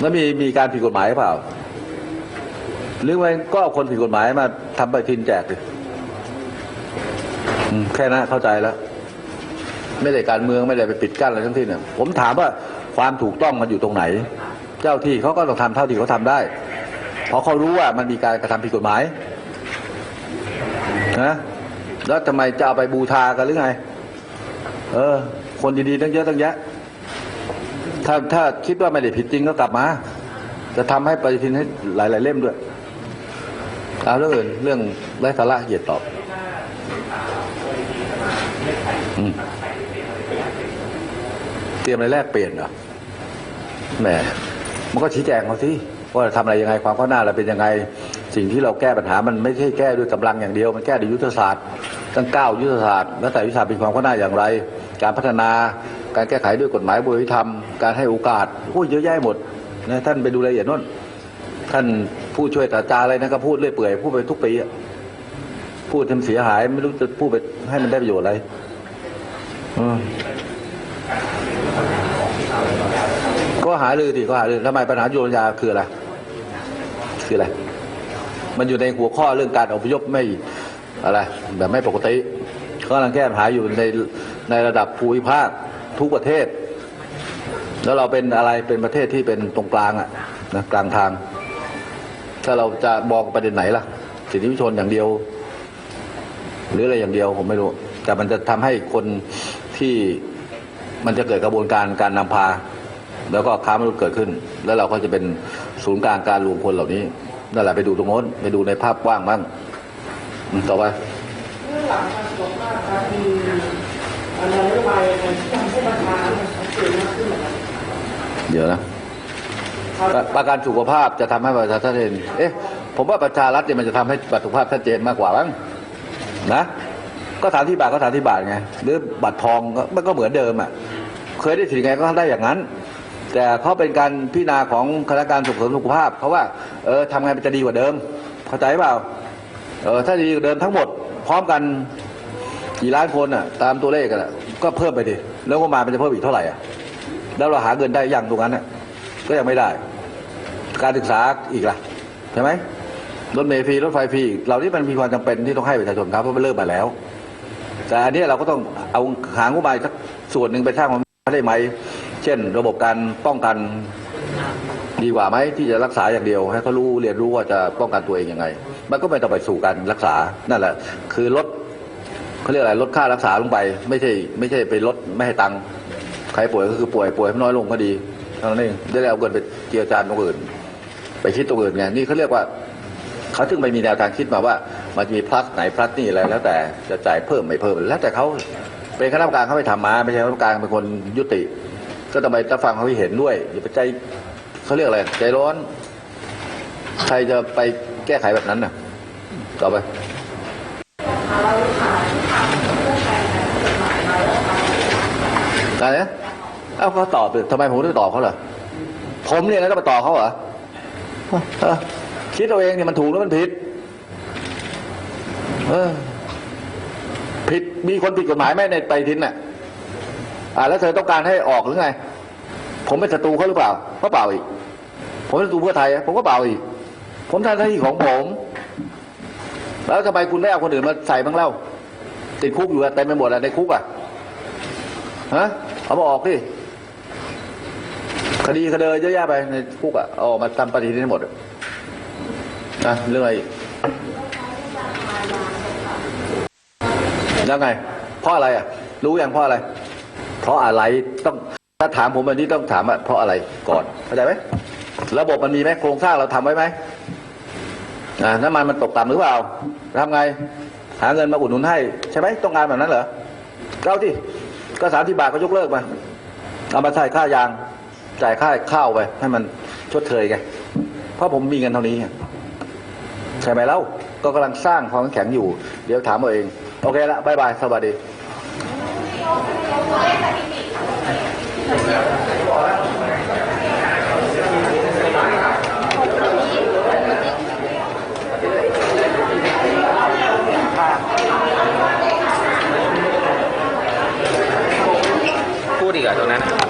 แล้วมีมีการผิดกฎหมายหรือเปล่า หรือไม่ก็เอาคนผิดกฎหมายมาทำปฏิทินแจกดิแค่นั้นเข้าใจแล้ว ไม่ได้การเมืองไม่ได้ไปปิดกั้นอะไรทั้งสิ้นเนี่ยผมถามว่าความถูกต้องมันอยู่ตรงไหน เจ้าที่เขาก็ต้องทำเท่าที่เขาทำได้ เพราะเขารู้ว่ามันมีการกระทำผิดกฎหมายนะแล้วทำไมจะเอาไปบูชากันหรือไง เออ คนดีๆตั้งเยอะตั้งแยะ ถ้าถ้าคิดว่าไม่ได้ผิดจริงก็กลับมา จะทำให้ปฏิทินให้หลาย ๆ เล่มด้วยเอาเรื่องอื่นเรื่องไร้สาระเหยียดตอบอืมเตรียมอะไรแลกเปลี่ยนเหรอแหมมันก็ชี้แจงเขาสิว่าทำอะไรยังไงความก้าวหน้าเราเป็นยังไง สิ่งที่เราแก้ปัญหามันไม่ใช่แก้ด้วยกำลังอย่างเดียว มันแก้ด้วยยุทธศาสตร์ตั้งเก้ายุทธศาสตร์แล้วแต่ยุทธศาสตร์เป็นความก้าวหน้าอย่างไร การพัฒนา การแก้ไขด้วยกฎหมายบริธรรม การให้โอกาสโอ้เยอะแยะหมดนะท่านไปดูรายละเอียดโน่นท่านผู้ช่วยตาจารย์อะไรนะก็พูดเรื่อยเปื่อยพูดไปทุกปีพูดทำเสียหายไม่รู้จะพูดไปให้มันได้ประโยชน์อะไรก็หาลือดิก็หาลือทำไมปัญหาโยนยาคืออะไรคืออะไร มันอยู่ในหัวข้อเรื่องการอพยพไม่อะไร แบบไม่ปกติเขากำลังแก้ปัญหาอยู่ในในระดับภูมิภาค ทุกประเทศ แล้วเราเป็นอะไรเป็นประเทศที่เป็นตรงกลางอะนะกลางทาง ถ้าเราจะมองประเด็นไหนล่ะ สิทธิชนอย่างเดียว หรืออะไรอย่างเดียวผมไม่รู้ แต่มันจะทำให้คนที่มันจะเกิดกระบวนการการนำพา แล้วก็ค้ามนุษย์เกิดขึ้น แล้วเราก็จะเป็นศูนย์กลางการรวมคนเหล่านี้นั่นแหละไปดูตรงโน้นไปดูในภาพกว้างบ้างต่อไปเรื่องหลังการตรวจหน้าตามี อะไรนโยบายอะไรที่ทำให้ราคามันชัดเจนมากขึ้นเหรอครับเดี๋ยวนะประประกันสุขภาพจะทำให้ประชาชนชัดเจนเอ๊ะ ผมว่าประชารัฐเนี่ยมันจะทำให้บัตรสุขภาพชัดเจนมากกว่าบ้างนะ ก็ฐานที่บาทก็ฐานที่บาทไง หรือบัตรทองก็มันก็เหมือนเดิมอะ เคยได้สิทธิ์ไงก็ได้อย่างนั้น แต่เขาเป็นการพิจารณาของคณะการส่งเสริมสุขภาพเขาว่า เออทำไงมันจะดีกว่าเดิม เข้าใจเปล่า เออถ้าดีกว่าเดิมทั้งหมด พร้อมกัน กี่ล้านคนอะ ตามตัวเลขกันอะก็เพิ่มไปดิแล้วก็มามันจะเพิ่มอีกเท่าไหร่อะแล้วเราหาเงินได้ยังตรงนั้นอะก็ยังไม่ได้ การศึกษาอีกล่ะใช่ไหมรถเมล์ฟรีรถไฟฟรีเหล่านี้มันมีความจำเป็นที่ต้องให้ประชาชนครับเพราะมันเริ่มมาแล้ว แต่อันนี้เราก็ต้องเอาหางบประมาณสักส่วนหนึ่งไปสร้างความได้ไหม เช่น ระบบการป้องกันดีกว่าไหมที่จะรักษาอย่างเดียว ให้เขารู้เรียนรู้ว่าจะป้องกันตัวเองยังไง มันก็ไม่ต้องไปสู่การรักษานั่นแหละ คือลด เขาเรียกอะไรลดค่ารักษาลงไป ไม่ใช่ ไม่ใช่ไปลดไม่ให้ตังค์ใครป่วยก็คือป่วยป่วยให้น้อยลงก็ดีเท่านั้นเองจะได้เอาเงินไปเจียจานตรงอื่น ไปคิดตรงอื่นไงนี่เขาเรียกว่าเขาถึงไม่มีแนวทางคิดมาว่า มันจะมีพลัสไหนพลัสนี่อะไรแล้วแต่จะจ่ายเพิ่มไม่เพิ่ม แล้วแต่เขาเป็นคณะกรรมการเขาไม่ทำมาไม่ใช่คณะกรรมการเป็นคนยุติ ก็ต้องไปรับฟังเขาให้เห็นด้วยอย่าไปใจเขาเรียกอะไรใจร้อน ใครจะไปแก้ไขแบบนั้นน่ะ ต่อไป อะไรนะเอ้าเขาตอบทำไมผมต้องตอบเขาล่ะผมเนี่ยนะต้องมาตอบเขาเหรอคิดตัวเองเนี่ยมันถูกหรือมันผิดเออผิดมีคนผิดกฎหมายไหมในไปทินน่ะ อ่าแล้วเธอต้องการให้ออกหรือไง ผมเป็นศัตรูเขาหรือเปล่า ก็เปล่าอีก ผมเป็นศัตรูเพื่อไทย ผมก็เปล่าอีก ผมทำหน้าที่ของผม แล้วทำไมคุณไม่เอาคนอื่นมาใส่บ้างเล่าติดคุกอยู่อะเต็มไปหมดอะในคุกอะฮะเอามาออกดิคดีคดีเยอะแยะไปในคุกอะเอาอกมาทำปฏิทินให้หมดนะเรื่องอะไรแล้วไง เพราะอะไรอะ รู้อย่างเพราะอะไร เพราะอะไรต้องถ้าถามผมวันนี้ต้องถามว่าเพราะอะไรก่อนเข้าใจไหมระบบมันมีไหมโครงสร้างเราทำไว้ไหมน้ำมันมันตกต่ำหรือเปล่า ทำไง หาเงินมาอุดหนุนให้ ใช่ไหมต้องการแบบนั้นเหรอเก้าที่ก็สามที่บาทก็ยกเลิกมาเอามาใส่ค่ายาง จ่ายค่าข้าวไปให้มันชดเชยไงเพราะผมมีเงินเท่านี้ใช่ไหมเล่าก็กำลังสร้างความแข็งอยู่ เดี๋ยวถามเอาเอง โอเคละบายบาย สวัสดี เหยื่อตรงนั้น